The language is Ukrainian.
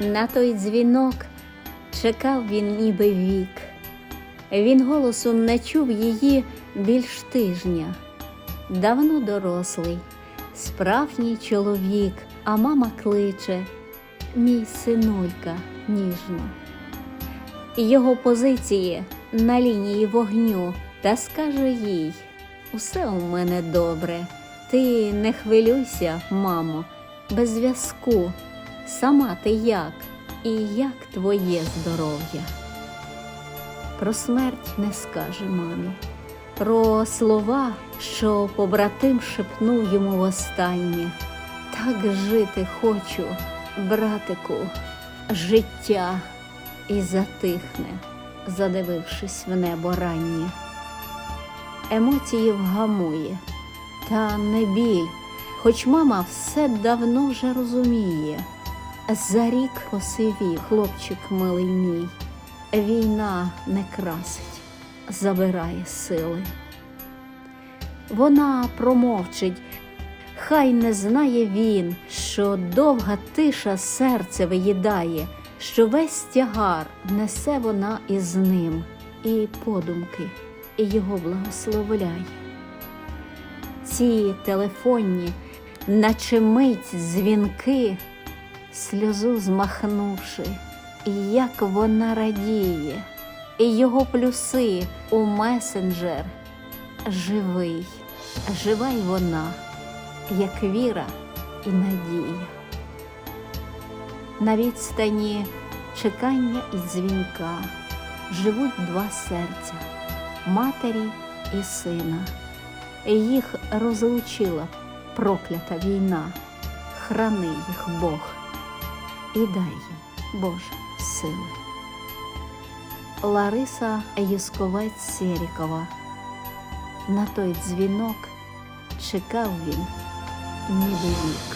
На той дзвінок чекав він ніби вік. Він голосу не чув її більш тижня. Давно дорослий, справжній чоловік, а мама кличе мій синулька ніжно. Його позиції на лінії вогню та скаже їй: Усе у мене добре. Ти не хвилюйся, мамо, без зв'язку. Сама ти як і як твоє здоров'я. Про смерть не скаже мамі, про слова, що побратим шепнув йому востаннє. Так жити хочу, братику, життя і затихне, задивившись в небо раннє. Емоції вгамує, та не біль, хоч мама все давно вже розуміє. За рік посивів хлопчик милий мій, війна не красить, забирає сили. Вона промовчить, хай не знає він, що довга тиша серце виїдає, що весь тягар несе вона із ним, і подумки, і його благословляє. Ці телефонні, наче мить дзвінки, сльозу змахнувши, як вона радіє, і його плюси у месенджер. Живий, жива й вона, як віра і надія. На відстані чекання і дзвінка живуть два серця матері і сина. Їх розлучила проклята війна, храни їх Бог і дай їм, Боже, сили. Лариса Юсковець Серікова. На той дзвінок чекав він ніби вік.